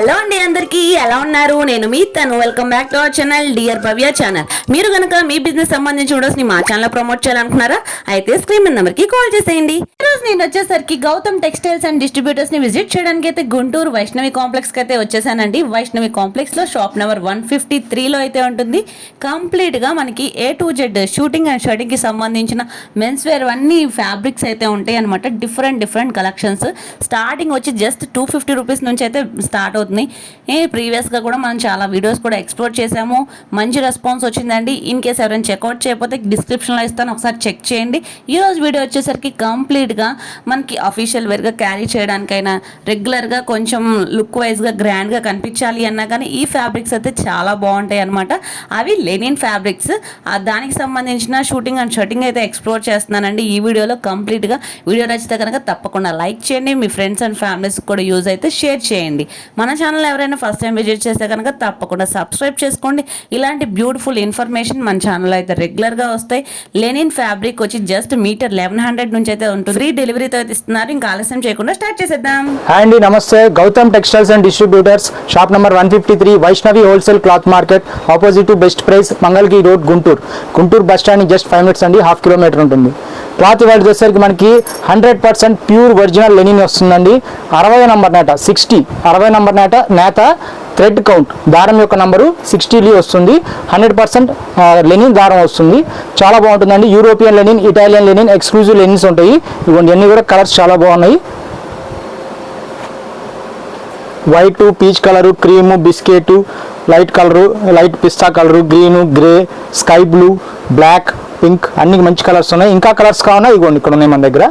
Hello అండి అందరికీ ఎలా ఉన్నారు? నేను మీ తను. Welcome back to our channel dear Bhavya channel మీరు కనుక మీ బిజినెస్ సంబంధించి వీడియోస్ని మా ఛానల్ ప్రమోట్ చేయాలనుకున్నారా? అయితే స్క్రీన్ నెంబర్కి కాల్ చేసేయండి. ఈరోజు నేను వచ్చేసరికి గౌతమ్ టెక్స్టైల్స్ అండ్ డిస్ట్రిబ్యూటర్స్ని విజిట్ చేయడానికి అయితే గుంటూరు వైష్ణవి కాంప్లెక్స్కి అయితే వచ్చేసానండి. వైష్ణవి కాంప్లెక్స్లో షాప్ నెంబర్ వన్ ఫిఫ్టీ త్రీలో అయితే ఉంటుంది. కంప్లీట్గా మనకి A to Z shooting and షర్టింగ్కి సంబంధించిన మెన్స్ వేర్ అన్ని ఫ్యాబ్రిక్స్ అయితే ఉంటాయి అనమాట డిఫరెంట్ డిఫరెంట్ కలెక్షన్స్ స్టార్టింగ్ వచ్చి జస్ట్ టూ ఫిఫ్టీ రూపీస్ నుంచి అయితే స్టార్ట్ అవుతుంది. ఏ ప్రీవియస్గా కూడా మనం చాలా వీడియోస్ కూడా ఎక్స్ప్లోర్ చేసాము మంచి రెస్పాన్స్ వచ్చిందండి. ఇన్ కేస్ ఎవరైనా చెక్అవుట్ చేయకపోతే డిస్క్రిప్షన్లో ఇస్తాను. ఒకసారి చెక్ చేయండి. ఈ రోజు వీడియో వచ్చేసరికి కంప్లీట్గా మనకి అఫీషియల్ వేర్గా క్యారీ చేయడానికైనా రెగ్యులర్గా కొంచెం లుక్ వైజ్గా గ్రాండ్గా కనిపించాలి అన్నా కానీ ఈ ఫ్యాబ్రిక్స్ అయితే చాలా బాగుంటాయి అనమాట అవి లెనిన్ ఫ్యాబ్రిక్స్ దానికి సంబంధించిన షూటింగ్ అండ్ షర్టింగ్ అయితే ఎక్స్ప్లోర్ చేస్తున్నానండి. ఈ వీడియోలో కంప్లీట్గా. వీడియో నచ్చితే కనుక తప్పకుండా లైక్ చేయండి. మీ ఫ్రెండ్స్ అండ్ ఫ్యామిలీస్ కూడా యూజ్ అయితే షేర్ చేయండి. మన ఛానల్ ఎవరైనా ఫస్ట్ టైం విజిట్ చేస్తే కనుక తప్పకుండా సబ్స్క్రైబ్ చేసుకోండి. ఇలాంటి బ్యూటిఫుల్ ఇన్ఫర్మేషన్ మన ఛానల్ అయితే రెగ్యులర్గా వస్తాయి. లెనిన్ ఫ్యాబ్రిక్ వచ్చి జస్ట్ మీటర్ లెవెన్ హండ్రెడ్ నుంచి అయితే ఉంటుంది. ఫ్రీ డెలివరీతో అయితే ఇస్తున్నారు. ఇంకా ఆలస్యం చేయకుండా స్టార్ట్ చేసేద్దాం. అండి నమస్తే. Gautam textiles and distributors shop number one fifty three Vaishnavi wholesale cloth market opposite to best price Mangalagiri road Guntur Guntur bus stand just five minutes అండి హాఫ్ కిలోమీటర్ ఉంటుంది. క్లాత్ ఇవాళ వచ్చేసరికి మనకి hundred percent pure original linen వస్తుందండి. అరవై number నేట sixty అరవై number నేట నేత థ్రెడ్ కౌంట్. దారం యొక్క నంబరు సిక్స్టీలీ వస్తుంది. హండ్రెడ్ పర్సెంట్ లెనిన్ దారం వస్తుంది. చాలా బాగుంటుందండి. European linen Italian linen exclusive linens ఉంటాయి. ఇవన్నీ అన్నీ కూడా కలర్స్ చాలా బాగున్నాయి. White peach colour cream biscuit light colour light పిస్తా colour green grey sky blue black pink అన్ని మంచి కలర్స్ ఉన్నాయి. ఇంకా కలర్స్ కావున ఇగోండి ఇక్కడ ఉన్నాయి మన దగ్గర.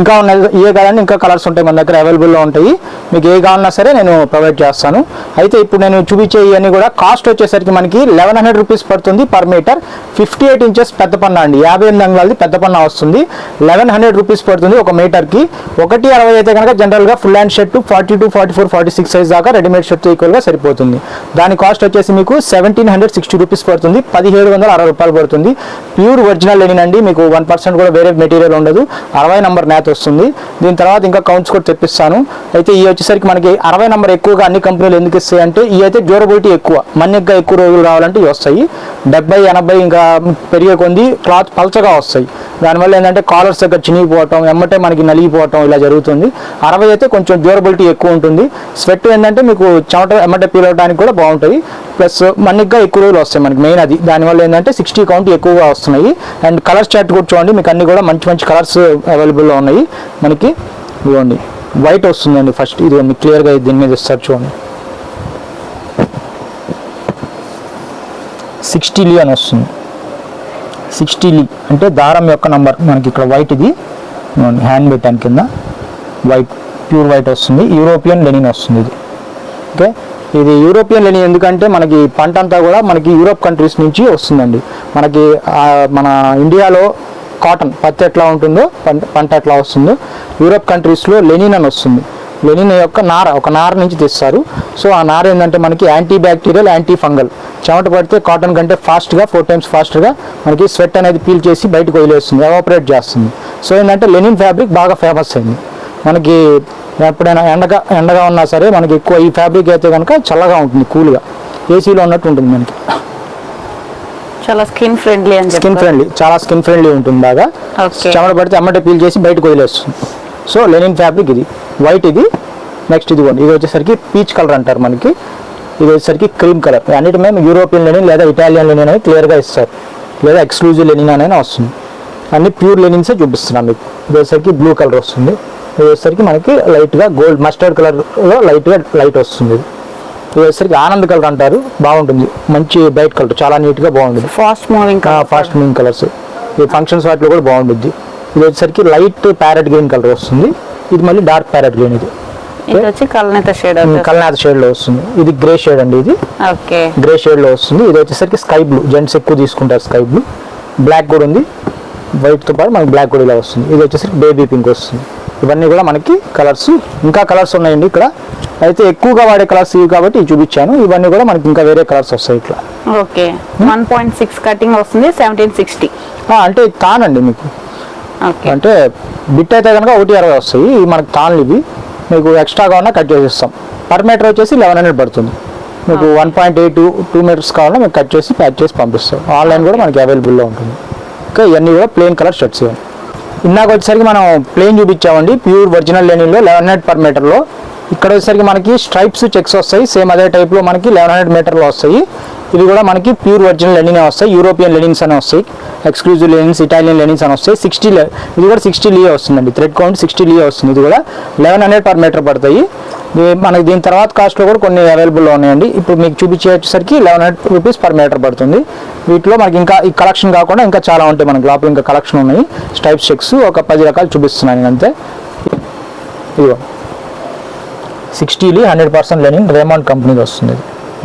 ఇంకా ఉన్నాయి. ఏ కావాలన్నా ఇంకా కలర్స్ ఉంటాయి మన దగ్గర అవైలబుల్లో ఉంటాయి. మీకు ఏ కావాలన్నా సరే నేను ప్రొవైడ్ చేస్తాను. అయితే ఇప్పుడు నేను చూపించే ఇవన్నీ కూడా కాస్ట్ వచ్చేసరికి మనకి లెవెన్ హండ్రెడ్ రూపీస్ పడుతుంది per metre fifty eight inches పెద్ద పన్న అండి. యాభై ఎనిమిది అంగుళాలది పెద్ద పన్న వస్తుంది. లెవెన్ హండ్రెడ్ రూపీస్ పడుతుంది ఒక మీటర్కి ఒకటి అరవై అయితే కనుక జనరల్గా full hand shirt forty two forty four forty six size దాకా రెడీమేడ్ షర్ట్ ఈక్వల్గా సరిపోతుంది. దాని కాస్ట్ వచ్చేసి మీకు సెవెంటీన్ హండ్రెడ్ సిక్స్టీ రూపీస్ పడుతుంది. పదిహేడు వందల అరవై రూపాయలు పడుతుంది. ప్యూర్ ఒరిజినల్ లెనిన్ అండి. మీకు వన్ పర్సెంట్ కూడా వేరే మెటీరియల్ ఉండదు. అరవై నంబర్ నేత వస్తుంది. దీని తర్వాత ఇంకా కౌంట్స్ కూడా తెప్పిస్తాను. అయితే ఈ వచ్చేసరికి మనకి అరవై నెంబర్ ఎక్కువగా అన్ని కంపెనీలు ఎందుకు ఇస్తాయి అంటే ఈ అయితే డ్యూరబిలిటీ ఎక్కువ. మన్నిగ్గా ఎక్కువ రోజులు రావాలంటే ఇవి వస్తాయి. డెబ్బై ఎనభై ఇంకా పెరిగే కొంది క్లాత్ పలచగా వస్తాయి. దానివల్ల ఏంటంటే కాలర్స్ దగ్గర చినిగిపోవటం ఎమ్మటే మనకి నలిగిపోవటం ఇలా జరుగుతుంది. అరవై అయితే కొంచెం డ్యూరబిలిటీ ఎక్కువ ఉంటుంది. స్వెట్ ఏంటంటే మీకు చెమట ఎమ్మటే పీలవడానికి కూడా బాగుంటాయి. ప్లస్ మన్నిగ్గా ఎక్కువ రోజులు వస్తాయి మనకి మెయిన్ అది. దానివల్ల ఏంటంటే సిక్స్టీ కౌంట్ ఎక్కువగా వస్తున్నాయి. అండ్ కలర్స్ చార్ట్ కూడా చూడండి మీకు అన్ని కూడా మంచి మంచి కలర్స్ అవైలబుల్లో ఉన్నాయి. మనకి ఇదిగోండి వైట్ వస్తుందండి ఫస్ట్ ఇది క్లియర్గా దీని మీద ఇస్తారు చూడండి. సిక్స్టీ లీ అని వస్తుంది. సిక్స్టీ లీ అంటే దారం యొక్క నంబర్. మనకి ఇక్కడ వైట్ ఇది. హ్యాండ్ పెట్టాను కింద. వైట్ ప్యూర్ వైట్ వస్తుంది. యూరోపియన్ లెనిన్ వస్తుంది ఇది. ఓకే ఇది యూరోపియన్ లెనిన్ ఎందుకంటే మనకి పంట అంతా కూడా మనకి యూరోప్ కంట్రీస్ నుంచి వస్తుందండి. మనకి మన ఇండియాలో కాటన్ పత్తి ఎట్లా ఉంటుందో పంట పంట ఎట్లా వస్తుందో యూరోప్ కంట్రీస్లో లెనిన్ అని వస్తుంది. లెనిన్ యొక్క నార ఒక నార నుంచి తీస్తారు. సో ఆ నార ఏంటంటే మనకి యాంటీ బ్యాక్టీరియల్ యాంటీ ఫంగల్ చెమట పడితే కాటన్ కంటే ఫాస్ట్గా ఫోర్ టైమ్స్ ఫాస్ట్గా మనకి స్వెట్ అనేది పీల్ చేసి బయటకు వదిలేస్తుంది ఎవాపరేట్ చేస్తుంది. సో ఏంటంటే లెనిన్ ఫ్యాబ్రిక్ బాగా ఫేమస్ అయింది. మనకి ఎప్పుడైనా ఎండగా ఎండగా ఉన్నా సరే మనకి ఎక్కువ ఈ ఫ్యాబ్రిక్ అయితే కనుక చల్లగా ఉంటుంది కూల్గా. ఏసీలో ఉన్నట్టు ఉంటుంది మనకి. చాలా స్కిన్ ఫ్రెండ్లీ అని స్కిన్ ఫ్రెండ్లీ చాలా స్కిన్ ఫ్రెండ్లీ ఉంటుంది బాగా. చెమట పడితే అమ్మటే పీల్ చేసి బయటకు వదిలేస్తుంది. సో లెనిన్ ఫ్యాబ్రిక్ ఇది. వైట్ ఇది. నెక్స్ట్ ఇది ఇది వచ్చేసరికి పీచ్ కలర్ అంటారు మనకి. ఇది వచ్చేసరికి క్రీమ్ కలర్ అన్నిటి మేము యూరోపియన్ లెనిన్ లేదా ఇటాలియన్ లెనిన్ అని క్లియర్గా ఇస్తారు. లేదా ఎక్స్క్లూజివ్ లెనిన్ అనేది వస్తుంది. అన్ని ప్యూర్ లెనిన్సే చూపిస్తున్నాం మీకు. ఇది వచ్చేసరికి బ్లూ కలర్ వస్తుంది. ఇది వచ్చేసరికి మనకి లైట్గా గోల్డ్ మస్టర్డ్ కలర్లో లైట్గా లైట్ వస్తుంది. ఇది ఇది వచ్చేసరికి ఆనంద్ కలర్ అంటారు. బాగుంటుంది. మంచి బ్రైట్ కలర్ చాలా నీట్గా బాగుంటుంది. Fast moving fast moving colours ఈ ఫంక్షన్స్ వాటిలో కూడా బాగుంటుంది. ఇది వచ్చేసరికి లైట్ ప్యారెట్ గ్రీన్ కలర్ వస్తుంది. ఇది మళ్ళీ డార్క్ ప్యారెట్ గ్రీన్ ఇది. ఇది వచ్చి కలనేత షేడ్ కల్నాథ్ షేడ్లో వస్తుంది. ఇది గ్రే షేడ్ అండి ఇది. ఓకే. గ్రే షేడ్లో వస్తుంది. ఇది వచ్చేసరికి స్కై బ్లూ జెంట్స్ ఎక్కువ తీసుకుంటారు స్కై బ్లూ బ్లాక్ కూడా ఉంది. వైట్తో పాటు మనకి బ్లాక్ కూడా ఇలా వస్తుంది. ఇది వచ్చేసరికి బేబీ పింక్ వస్తుంది. ఇవన్నీ కూడా మనకి కలర్స్ ఇంకా కలర్స్ ఉన్నాయండి ఇక్కడ. అయితే ఎక్కువగా వాడే కలర్స్ ఇవి కాబట్టి చూపించాను. ఇవన్నీ కూడా మనకి ఇంకా వేరే కలర్స్ వస్తాయి ఇట్లా. Okay. One point six cutting వస్తుంది సెవెంటీన్ సిక్స్టీ ఆ, అంటే తానండి మీకు. అంటే బిట్ అయితే కనుక ఒకటి అరవై వస్తాయి. ఇవి మనకి తాన్లు ఇవి మీకు ఎక్స్ట్రాగా ఉన్నా కట్ చేసిస్తాం. పర్ మీటర్ వచ్చేసి లెవెన్ హండ్రెడ్ పడుతుంది. మీకు one point eight two metres కావాలన్నా మేము కట్ చేసి ప్యాక్ చేసి పంపిస్తాం. ఆన్లైన్ కూడా మనకి అవైలబుల్లో ఉంటుంది. ఓకే ఇవన్నీ కూడా ప్లెయిన్ కలర్ షర్ట్స్ ఇవ్వండి ఇందాక వచ్చేసరికి మనం ప్లెయిన్ చూపించామండి. ప్యూర్ ఒరిజినల్ లెనిన్లో లెవెన్ హండ్రెడ్ పర్ మీటర్లో. ఇక్కడ వచ్చేసరికి మనకి స్ట్రైప్స్ చెక్స్ వస్తాయి. సేమ్ అదే టైప్లో మనకి లెవెన్ హండ్రెడ్ మీటర్లో వస్తాయి. ఇవి కూడా మనకి ప్యూర్ ఒరిజినల్ లెనిన్ వస్తాయి యూరోపియన్ లెనిన్స్ అని వస్తాయి ఎక్స్క్లూజివ్ లెనిన్స్ ఇటాలియన్ లెనిన్స్ అని వస్తాయి. సిక్స్టీ ఇది కూడా సిక్స్టీ లీ వస్తుందండి. థ్రెడ్ కౌంట్ సిక్స్టీ లీ వస్తుంది. ఇది కూడా లెవెన్ హండ్రెడ్ పర్ మీటర్ పడతాయి. మనకి దీని తర్వాత కాస్ట్లో కూడా కొన్ని అవైలబుల్లో ఉన్నాయండి. ఇప్పుడు మీకు చూపించేసరికి eleven hundred rupees per metre పడుతుంది. వీటిలో మనకి ఇంకా ఈ కలెక్షన్ కాకుండా ఇంకా చాలా ఉంటాయి. మనకి లోపల ఇంకా కలెక్షన్ ఉన్నాయి. స్టైప్ చెక్స్ ఒక పది రకాలు చూపిస్తున్నాను నేను అంతే ఇదిగో sixty lea hundred percent linen Raymond కంపెనీది వస్తుంది.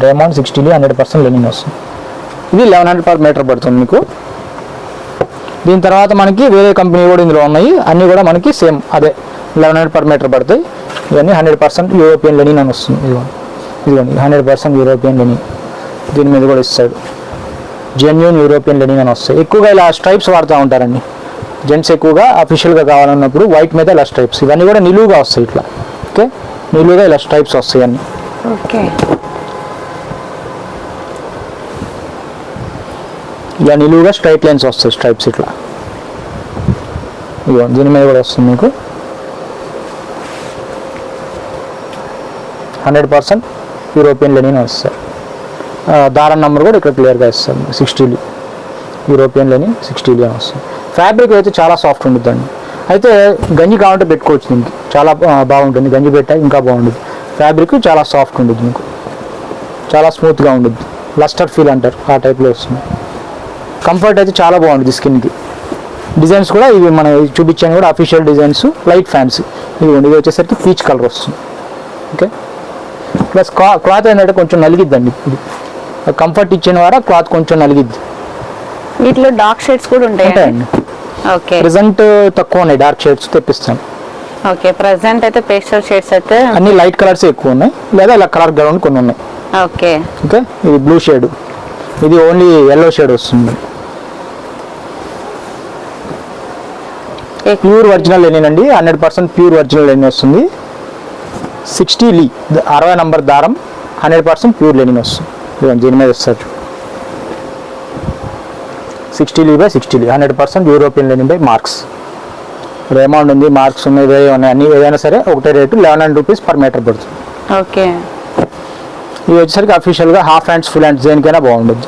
రేమాండ్ సిక్స్టీలీ హండ్రెడ్ పర్సెంట్ లెనిన్ వస్తుంది. ఇది లెవెన్ హండ్రెడ్ పర్ మీటర్ పడుతుంది మీకు. దీని తర్వాత మనకి వేరే కంపెనీ కూడా ఇందులో ఉన్నాయి. అన్నీ కూడా మనకి సేమ్ అదే లెవెన్ హండ్రెడ్ పర్ మీటర్ పడతాయి. ఇవన్నీ హండ్రెడ్ పర్సెంట్ యూరోపియన్ లెనిన్ అని వస్తుంది. ఇదిగోండి ఇదిగోండి హండ్రెడ్ పర్సెంట్ యూరోపియన్ లెనిన్. దీని మీద కూడా ఇస్తాడు. జెన్యున్ యూరోపియన్ లెనిన్ అని వస్తాయి. ఎక్కువగా ఇలా స్ట్రైప్స్ వాడుతూ ఉంటారండి. జెంట్స్ ఎక్కువగా అఫీషియల్గా కావాలన్నప్పుడు వైట్ మీద ఇలా స్ట్రైప్స్ ఇవన్నీ కూడా నిలువుగా వస్తాయి ఇట్లా. ఓకే నిలువుగా ఇలా స్ట్రైప్స్ వస్తాయి అన్నీ. ఓకే ఇలా నిలువుగా స్ట్రైట్ లైన్స్ వస్తాయి స్ట్రైప్స్ ఇట్లా. ఇదిగో దీని మీద కూడా వస్తుంది మీకు. హండ్రెడ్ పర్సెంట్ యూరోపియన్ లెనిన్ వస్తారు దారం నెంబర్ కూడా ఇక్కడ క్లియర్గా ఇస్తారు సిక్స్టీలు యూరోపియన్ లెనిన్ సిక్స్టీలు అని వస్తుంది. ఫ్యాబ్రిక్ అయితే చాలా సాఫ్ట్ ఉంటుందండి అయితే గంజి కావాలంటే పెట్టుకోవచ్చు దీనికి. చాలా బాగుంటుంది. గంజి పెట్టా ఇంకా బాగుంటుంది ఫ్యాబ్రిక్ చాలా సాఫ్ట్ ఉంటుంది మీకు. చాలా స్మూత్గా ఉంటుంది లస్టర్ ఫీల్ అంటారు ఆ టైప్లో వస్తుంది. కంఫర్ట్ అయితే చాలా బాగుంటుంది స్కిన్కి. డిజైన్స్ కూడా ఇవి మనం చూపించాను కూడా అఫీషియల్ డిజైన్స్ లైట్ ఫ్యాన్స్ ఇవి ఇది వచ్చేసరికి పీచ్ కలర్ వస్తుంది. ఓకే ప్లస్ క్లా క్లాత్ ఏంటంటే కొంచెం నలిగిద్దండి ఇది కంఫర్ట్ ఇచ్చిన వారా క్లాత్ కొంచెం నలిగిద్ది. వీటిలో డార్క్ షేడ్స్ కూడా ఉంటాయి ఉంటాయండి. ఓకే ప్రెసెంట్ తక్కువ ఉన్నాయి డార్క్ షేడ్స్ తెప్పిస్తాను. ఓకే ప్రజెంట్ అయితే పేస్టల్ షేడ్స్ అయితే అన్ని లైట్ కలర్స్ ఎక్కువ ఉన్నాయి లేదా ఇలా కలర్ గ్రౌండ్ కొన్ని ఉన్నాయి. ఓకే ఓకే ఇది బ్లూ షేడ్ ఇది ఓన్లీ ఎల్లో షేడ్ వస్తుంది. ప్యూర్ ఒరిజినల్ లెనిన్ అండి. Hundred percent pure original linen వస్తుంది. సిక్స్టీ లీ అరవై నంబర్ దారం హండ్రెడ్ పర్సెంట్ ప్యూర్ లెనిన్ వస్తుంది. ఇదిగోండి దీని మీద వస్తారు sixty lea by sixty lea hundred percent European linen by Marks Raymond ఉంది మార్క్స్ ఉన్నాయి వేరే ఉన్నాయి అన్ని ఏదైనా సరే ఒకటే rate eleven hundred rupees per metre పడుతుంది. ఓకే ఇవి వచ్చేసరికి అఫీషియల్గా హాఫ్ హ్యాండ్స్ ఫుల్ హ్యాండ్స్ దేనికైనా బాగుంటుంది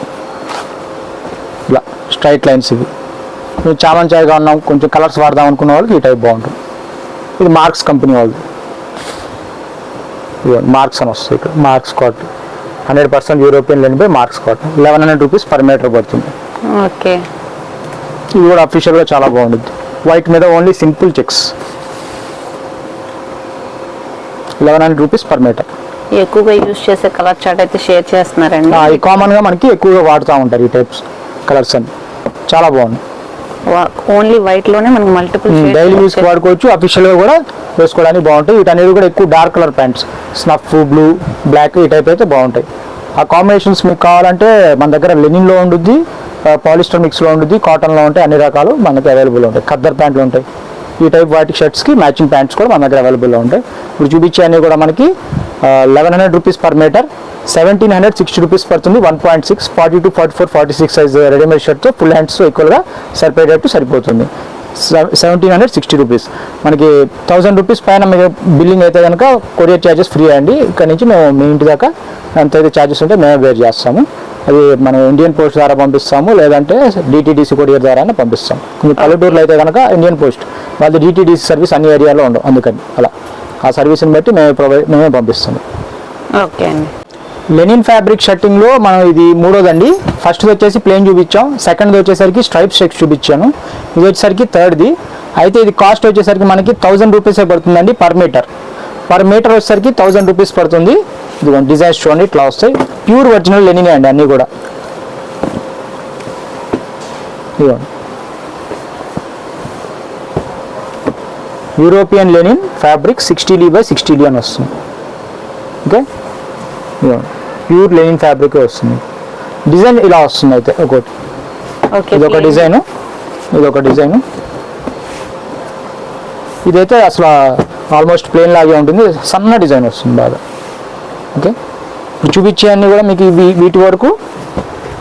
ఇలా స్ట్రైట్ లైన్స్ ఇవి. మేము చామన్ చాయ్గా ఉన్నాం కొంచెం కలర్స్ వాడదాం అనుకున్న వాళ్ళకి ఈ టైప్ బాగుంటుంది. ఇది మార్క్స్ కంపెనీ వాళ్ళది. మార్క్స్ అని వస్తుంది ఇక్కడ. Marks cotton hundred percent European linen by Marks cotton eleven hundred rupees per metre పడుతుంది. ఓకే. ఇది కూడా అఫీషియల్గా చాలా బాగుంటుంది. వైట్ మీద only simple checks eleven hundred rupees per metre ఎక్కువగా యూజ్ చేసే కలర్ చార్ట్ అయితే షేర్ చేస్తున్నారండి. ఈ కామన్గా మనకి ఎక్కువగా వాడుతూ ఉంటారు ఈ టైప్స్ కలర్స్ అన్ని. చాలా బాగుంది. ఓన్లీ వైట్లోనే మనకి మల్టిపుల్ డైలీ యూస్ వాడుకోవచ్చు అఫీషియల్గా కూడా వేసుకోవడానికి బాగుంటాయి. వీటనేవి కూడా ఎక్కువ dark colour pants snuff blue black ఈ టైప్ అయితే బాగుంటాయి. ఆ కాంబినేషన్స్ మీకు కావాలంటే మన దగ్గర లెనిన్లో ఉండుద్ది పాలిస్టర్ మిక్స్లో ఉండుద్ది కాటన్లో ఉంటాయి అన్ని రకాలు మనకి అవైలబుల్ ఉంటాయి. ఖద్దర్ ప్యాంట్లు ఉంటాయి. ఈ టైప్ వాటి షర్ట్స్కి మ్యాచింగ్ ప్యాంట్స్ కూడా మన దగ్గర అవైలబుల్లో ఉంటాయి. ఇప్పుడు చూపించే అన్ని కూడా మనకి eleven hundred rupees per metre seventeen hundred sixty rupees పడుతుంది one point six forty two forty four forty six size readymade షర్ట్తో full hands ఈక్వల్గా సరిపోయేటట్టు సరిపోతుంది. సెవెంటీన్ హండ్రెడ్ సిక్స్టీ రూపీస్ మనకి థౌసండ్ రూపీస్ పైన మీకు బిల్లింగ్ అయితే కనుక కొరియర్ ఛార్జెస్ ఫ్రీ అండి. ఇక్కడ నుంచి మేము మీ ఇంటి దాకా ఎంత అయితే ఛార్జెస్ ఉంటే మేమే బేర్ చేస్తాము. అది మనం ఇండియన్ పోస్ట్ ద్వారా పంపిస్తాము లేదంటే డిటీడీసీ కొరియర్ ద్వారా పంపిస్తాం కొన్ని పల్లెటూరులో అయితే కనుక ఇండియన్ పోస్ట్ వాళ్ళది డిటీడీసీ సర్వీస్ అన్ని ఏరియాలో ఉండవు. అందుకని అలా. ఆ సర్వీస్ని బట్టి మేము ప్రొవైడ్ మేమే పంపిస్తాము. ఓకే అండి. లెనిన్ ఫ్యాబ్రిక్ షర్టింగ్లో మనం ఇది మూడోదండి. ఫస్ట్ వచ్చేసి ప్లేన్ చూపించాం. సెకండ్ వచ్చేసరికి స్ట్రైప్ షెక్స్ చూపించాను. ఇది వచ్చేసరికి థర్డ్ది. అయితే ఇది కాస్ట్ వచ్చేసరికి మనకి థౌజండ్ రూపీసే పడుతుందండి పర్ మీటర్. పర్ మీటర్ వచ్చేసరికి థౌజండ్ రూపీస్ పడుతుంది. ఇదిగోండి డిజైన్స్ చూడండి ఇట్లా వస్తాయి. ప్యూర్ ఒరిజినల్ లెనినే అండి అన్నీ కూడా. ఇదిగోండి. European linen fabric sixty lea by sixty lea అని వస్తుంది. ఓకే ప్యూర్ లెనిన్ ఫ్యాబ్రిక్ వస్తుంది. డిజైన్ ఇలా వస్తుంది అయితే ఒకటి. ఓకే ఇది ఒక డిజైన్ ఇది ఒక డిజైన్ ఇదైతే అసలు ఆల్మోస్ట్ ప్లేన్ లాగే ఉంటుంది. సన్న డిజైన్ వస్తుంది బాగా. ఓకే చూపించే అన్ని కూడా మీకు వీటి వరకు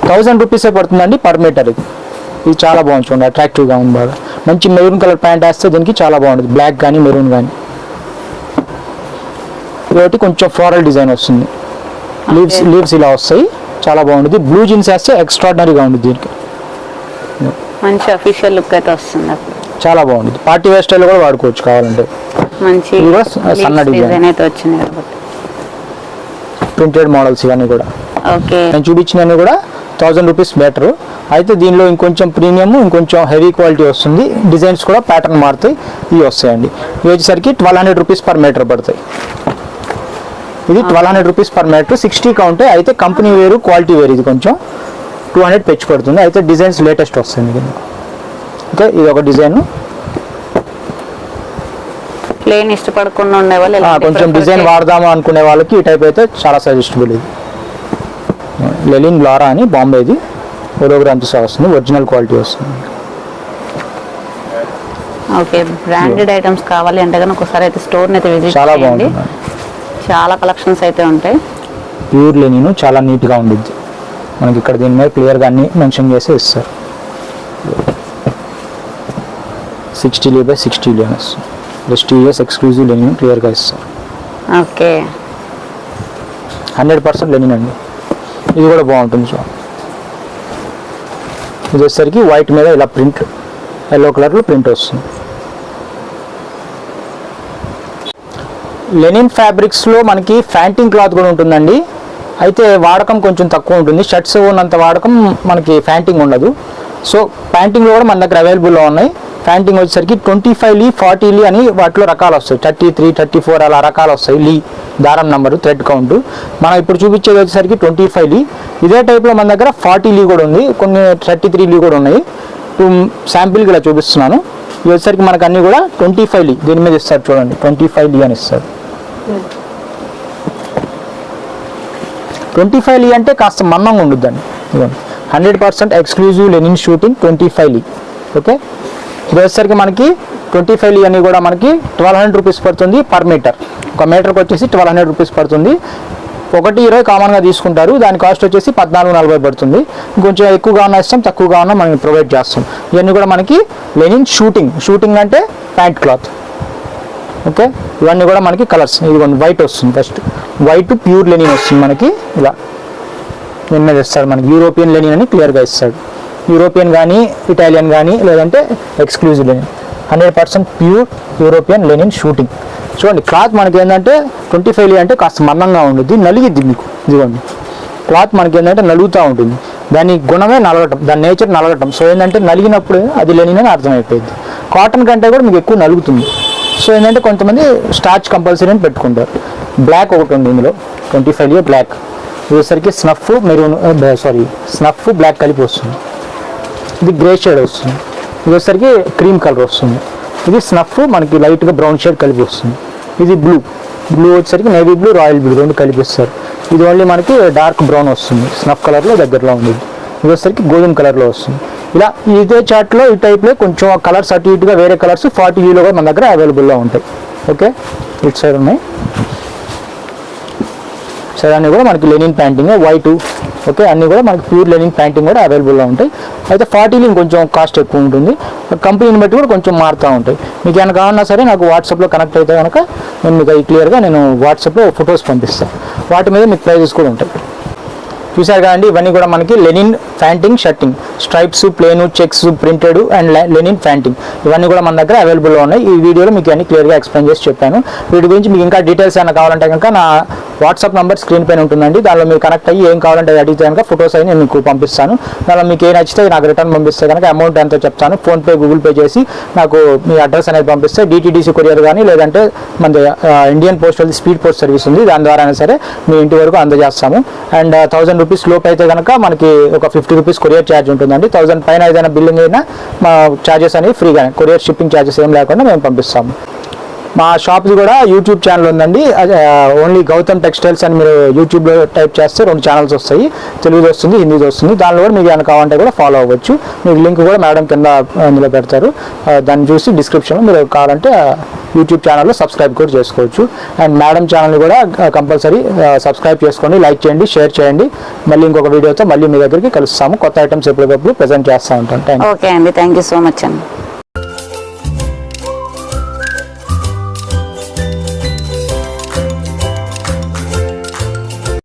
థౌజండ్ రూపీసే పడుతుందండి పర్ మీటర్ ఇది. ఇది చాలా బాగుంది చూడండి అట్రాక్టివ్గా ఉంది బాగా. మంచి మెరూన్ కలర్ ప్యాంట్ వేస్తే దీనికి చాలా బాగుంటుంది. బ్లాక్ కానీ మెరూన్ కానీ ఇదొకటి కొంచెం ఫ్లోరల్ డిజైన్ వస్తుంది. లీవ్స్. లీవ్స్ ఇలా వస్తాయి. చాలా బాగుంటుంది. బ్లూ జీన్స్ వేస్తే ఎక్స్ట్రాడినరీగా ఉంటుంది దీనికి. మంచి అఫీషియల్ లుక్ అయితే వస్తుంది చాలా బాగుంటుంది. పార్టీ వేర్ స్టైల్ కూడా వాడుకోవచ్చు కావాలంటే. మంచి సన్న. డిజైన్ అయితే వచ్చింది కాబట్టి. ప్రింటెడ్ మోడల్స్ ఇవన్నీ కూడా. ఓకే. నేను చూపించినవి కూడా థౌజండ్ రూపీస్ బెటర్ అయితే దీనిలో ఇంకొంచెం ప్రీమియం ఇంకొంచెం హెవీ క్వాలిటీ వస్తుంది. డిజైన్స్ కూడా ప్యాటర్న్ మారుతాయి. ఇవి వస్తాయండి. ఇవి వచ్చేసరికి twelve hundred rupees per metre పడతాయి. ఇది twelve hundred rupees per metre sixty కౌంటే అయితే కంపెనీ వేరు క్వాలిటీ వేరు ఇది కొంచెం. టూ హండ్రెడ్ పెంచి పడుతుంది. అయితే డిజైన్స్ లేటెస్ట్ వస్తాయి మీకు ఓకే ఇది ఒక డిజైన్ ప్లేన్ ఇష్టపడకుండా ఉండే వాళ్ళు కొంచెం డిజైన్ వాడదాము అనుకునే వాళ్ళకి ఈ టైప్ అయితే చాలా సజెస్టబుల్ ఇది. లెలిన్ లారా అని బాంబేది హోలోగ్రామ్స్ వస్తుంది ఒరిజినల్ క్వాలిటీ వస్తుంది. ఓకే బ్రాండెడ్ ఐటమ్స్ కావాలి అంటే కనుక ఒకసారి అయితే స్టోర్ అయితే విజిట్ చాలా చేయండి. బాగుంటుంది చాలా కలెక్షన్స్ అయితే ఉంటాయి. ప్యూర్ లెనిన్ చాలా నీట్గా ఉండిద్ది. మనకి ఇక్కడ దీని మీద క్లియర్గా అన్ని మెన్షన్ చేసి ఇస్తారు. Sixty lea by sixty lea అని వస్తుంది జస్ట్ ఇయర్స్ ఎక్స్క్లూజివ్ లెనిన్ క్లియర్గా ఇస్తారు. ఓకే. హండ్రెడ్ పర్సెంట్ లెనిన్ అండి. ఇది కూడా బాగుంటుంది సో ఇది వచ్చేసరికి వైట్ మీద ఇలా ప్రింట్ ఎల్లో కలర్లో ప్రింట్ వస్తుంది. లెనిన్ ఫ్యాబ్రిక్స్లో మనకి ఫ్యాంటింగ్ క్లాత్ కూడా ఉంటుందండి. అయితే వాడకం కొంచెం తక్కువ ఉంటుంది. షర్ట్స్ ఉన్నంత వాడకం మనకి ఫ్యాంటింగ్ ఉండదు. సో ప్యాంటింగ్లో కూడా మన దగ్గర అవైలబుల్లో ఉన్నాయి. ప్యాంటింగ్ వచ్చేసరికి twenty five lea forty lea అని వాటిలో రకాలు వస్తాయి. థర్టీ త్రీ థర్టీ ఫోర్ అలా రకాలు వస్తాయి. లీ దారం నెంబరు థ్రెడ్ కౌంట్ మనం ఇప్పుడు చూపించేది వచ్చేసరికి ట్వంటీ ఫైవ్ లీ ఇదే టైప్లో మన దగ్గర ఫార్టీ లీ కూడా ఉంది. కొన్ని థర్టీ త్రీ లీ కూడా ఉన్నాయి. శాంపిల్కి ఇలా చూపిస్తున్నాను. ఇది వచ్చేసరికి మనకు అన్ని కూడా ట్వంటీ ఫైవ్ లీ దీని మీద ఇస్తారు చూడండి. ట్వంటీ ఫైవ్ లీ అని ఇస్తారు. ట్వంటీ ఫైవ్ లీ అంటే కాస్త మందంగా ఉండుద్దండి. Hundred percent exclusive linen suiting twenty five lea okay ఇది వచ్చేసరికి మనకి ట్వంటీ ఫైవ్ లీ అని కూడా మనకి ట్వెల్వ్ హండ్రెడ్ రూపీస్ పడుతుంది పర్ మీటర్. ఒక మీటర్కి వచ్చేసి ట్వెల్వ్ హండ్రెడ్ రూపీస్ పడుతుంది. ఒకటి ఇరవై కామన్గా తీసుకుంటారు. దాని కాస్ట్ వచ్చేసి పద్నాలుగు నలభై పడుతుంది. కొంచెం ఎక్కువగా ఉన్న ఇష్టం తక్కువగా ఉన్న మనం ప్రొవైడ్ చేస్తాం. ఇవన్నీ కూడా మనకి లెనిన్ షూటింగ్. షూటింగ్ అంటే ప్యాంట్ క్లాత్. ఓకే? ఇవన్నీ కూడా మనకి కలర్స్. ఇదిగోండి వైట్ వస్తుంది ఫస్ట్. వైట్ ప్యూర్ లెనిన్ వస్తుంది మనకి. ఇలా. నిన్న ఇస్తాడు మనకి. యూరోపియన్ లెనిన్ అని క్లియర్గా ఇస్తాడు. యూరోపియన్ కానీ ఇటాలియన్ కానీ లేదంటే exclusive linen hundred percent pure European linen suiting చూడండి క్లాత్ మనకి ఏంటంటే ట్వంటీ ఫైవ్ అంటే కాస్త మందంగా ఉంటుంది నలిగిద్ది మీకు. ఇదిగోండి. క్లాత్ మనకి ఏంటంటే నలుగుతూ ఉంటుంది. దాని గుణమే నలగటం దాని నేచర్ నలగటం. సో ఏంటంటే నలిగినప్పుడు అది లెనిన్ అని అర్థమైపోయింది. కాటన్ కంటే కూడా మీకు ఎక్కువ నలుగుతుంది. సో ఏంటంటే కొంతమంది స్టార్చ్ కంపల్సరీ అని పెట్టుకుంటారు. బ్లాక్ ఒకటి ఉంది ఇందులో twenty five black ఇదేసరికి snuff maroon sorry snuff black కలిపి వస్తుంది. ఇది గ్రే షేడ్ వస్తుంది. ఇది వచ్చేసరికి క్రీమ్ కలర్ వస్తుంది. ఇది స్నఫ్ మనకి లైట్గా బ్రౌన్ షేడ్ కలిపి వస్తుంది. ఇది బ్లూ బ్లూ వచ్చేసరికి నేవీ బ్లూ రాయల్ బ్లూ రెండు కలిపిస్తారు. ఇది ఓన్లీ మనకి డార్క్ బ్రౌన్ వస్తుంది. స్నఫ్ కలర్లో దగ్గరలో ఉంది ఇది వచ్చేసరికి గోధుమ కలర్లో వస్తుంది. ఇలా ఇదే చార్ట్లో ఈ టైప్లో కొంచెం కలర్స్ అటు ఇటుగా వేరే కలర్స్ ఫార్టీ యూలో కూడా మన దగ్గర అవైలబుల్లో ఉంటాయి. ఓకే ఇటు సైడ్ ఉన్నాయి. సరే అన్నీ కూడా మనకి లెనిన్ ప్యాంటింగ్ వైట్ ఓకే అన్నీ కూడా మనకి ప్యూర్ లెనిన్ ప్యాంటింగ్ కూడా అవైలబుల్లో ఉంటాయి. అయితే ఫార్టీలు ఇంకొంచెం కాస్ట్ ఎక్కువ ఉంటుంది. కంపెనీని బట్టి కూడా కొంచెం మారుతూ ఉంటాయి. మీకు ఏమైనా కావాలన్నా సరే నాకు వాట్సాప్లో కనెక్ట్ అయితే కనుక నేను మీకు అవి క్లియర్గా నేను వాట్సాప్లో ఫొటోస్ పంపిస్తాను. వాటి మీద మీకు ప్రైజెస్ కూడా ఉంటాయి. చూసారు కదండి ఇవన్నీ కూడా మనకి linen panting shirting stripes plain checks printed and linen panting ఇవన్నీ కూడా మన దగ్గర అవైలబుల్లో ఉన్నాయి. ఈ వీడియోలో మీకు అన్ని క్లియర్గా ఎక్స్ప్లెయిన్ చేసి చెప్పాను. వీటి గురించి మీకు ఇంకా డీటెయిల్స్ ఏమైనా కావాలంటే కనుక నా వాట్సాప్ నెంబర్ స్క్రీన్ పైన ఉంటుందండి. దానిలో మీరు కనెక్ట్ అయ్యి ఏం కావాలంటే అది అడిగితే కనుక ఫొటోస్ అయి నేను మీకు పంపిస్తాను. దానిలో మీకు ఏ నచ్చితే నాకు రిటర్న్ పంపిస్తే కనుక అమౌంట్ ఎంతో చెప్తాను. ఫోన్పే గూగుల్ పే చేసి నాకు మీ అడ్రస్ అనేది పంపిస్తే డిటీడీసీ కొరియర్ కానీ లేదంటే మన Indian postal speed post service ఉంది. దాని ద్వారా అయినా సరే మీ ఇంటి వరకు అందజేస్తాము. అండ్ థౌసండ్ రూపీస్ లోపు అయితే కనుక మనకి ఒక ఫిఫ్టీ రూపీస్ కొరియర్ ఛార్జ్ ఉంటుందండి. థౌసండ్ పైన ఏదైనా బిల్లింగ్ అయినా మా ఛార్జెస్ అనేవి ఫ్రీగానే కొరియర్ షిప్పింగ్ ఛార్జెస్ ఏం లేకుండా మేము పంపిస్తాము. మా షాప్ది కూడా యూట్యూబ్ ఛానల్ ఉందండి. ఓన్లీ గౌతమ్ టెక్స్టైల్స్ అని మీరు యూట్యూబ్లో టైప్ చేస్తే రెండు ఛానల్స్ వస్తాయి. తెలుగుది వస్తుంది హిందీది వస్తుంది. దానిలో కూడా మీకు ఏమైనా కావాలంటే కూడా ఫాలో అవ్వచ్చు. మీకు లింక్ కూడా మేడం కింద అందులో పెడతారు. దాన్ని చూసి డిస్క్రిప్షన్లో మీరు కావాలంటే యూట్యూబ్ ఛానల్లో సబ్స్క్రైబ్ కూడా చేసుకోవచ్చు. అండ్ మేడం ఛానల్ని కూడా కంపల్సరీ సబ్స్క్రైబ్ చేసుకోండి లైక్ చేయండి షేర్ చేయండి. మళ్ళీ ఇంకొక వీడియోతో మళ్ళీ మీ దగ్గరికి కలుస్తాము. కొత్త ఐటమ్స్ ఎప్పటికప్పుడు ప్రజెంట్ చేస్తూ ఉంటాం. ఓకే అండి. థ్యాంక్ యూ సో మచ్ అండి.